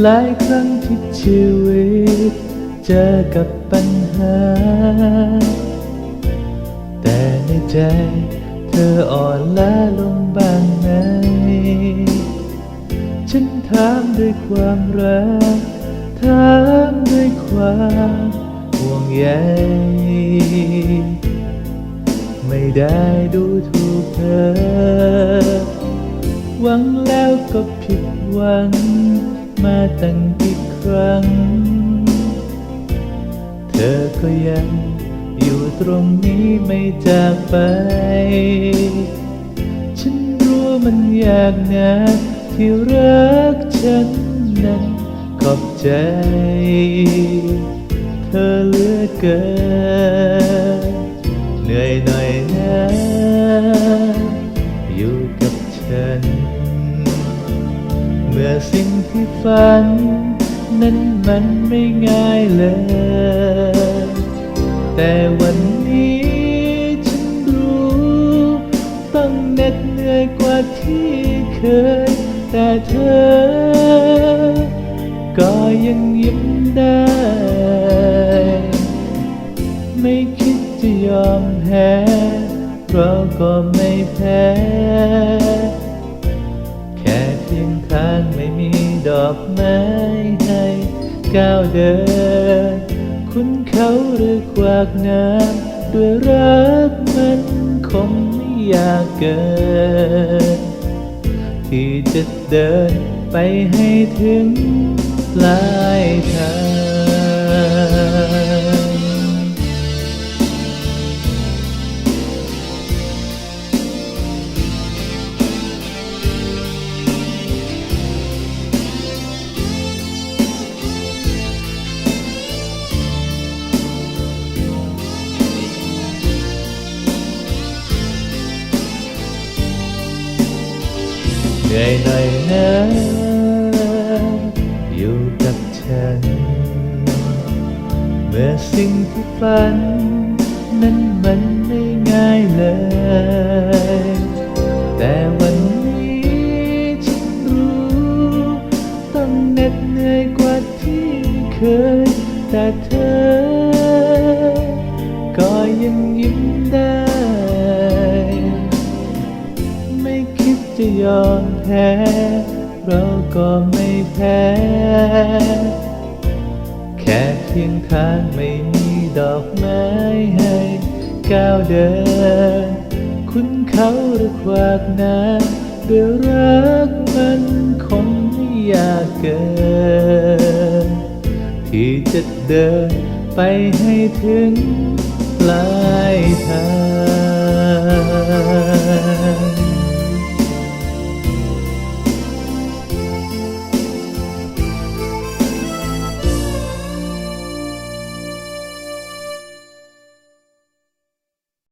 หลายครั้งที่ชีวิต เจอกับปัญหา แต่ในใจเธออ่อนล้าลงบ้างไหมฉันถามด้วยความรัก ถามด้วยความห่วงใย ไม่ได้ดูถูกเธอ หวังแล้วก็ผิดหวัง มาตั้งกี่ครั้ง เธอก็ยังอยู่ตรงนี้ไม่จากไป ฉันรู้มันยากนะที่รักฉันนั้นขอบใจ เธอเหลือเกิน ที่ฝัน นั้นมันไม่ง่ายเลย แต่วันนี้ฉันรู้ ต้องเหน็ดเหนื่อยกว่าที่เคย แต่เธอ ก็ยังยิ้มได้ ไม่คิดจะยอมแพ้เราก็ไม่แพ้ ค่เพียงทางไม่มีดอกไม้ให้ก้าวเดิน คุณเขาหรือขวากน้ำด้วยรักมันคงไม่อยากเกิน ที่จะเดินไปให้ถึงปลายทาง เหนื่อยหน่อยนะอยู่กับฉันเมื่อสิ่งที่ฝัน นั้นมันไม่ง่ายเลย แต่วันนี้ฉันรู้ ต้องเหน็ดเหนื่อยกว่าที่เคย แต่เธอ ก็ยังยิ้ม ยอมแพ้ เราก็ไม่แพ้ แค่เพียงทางไม่มีดอกไม้ให้ก้าวเดิน คุณเขาหรือขวากน้ำด้วยรักมันคงไม่อยากเกิน ที่จะเดินไปให้ถึงปลายทาง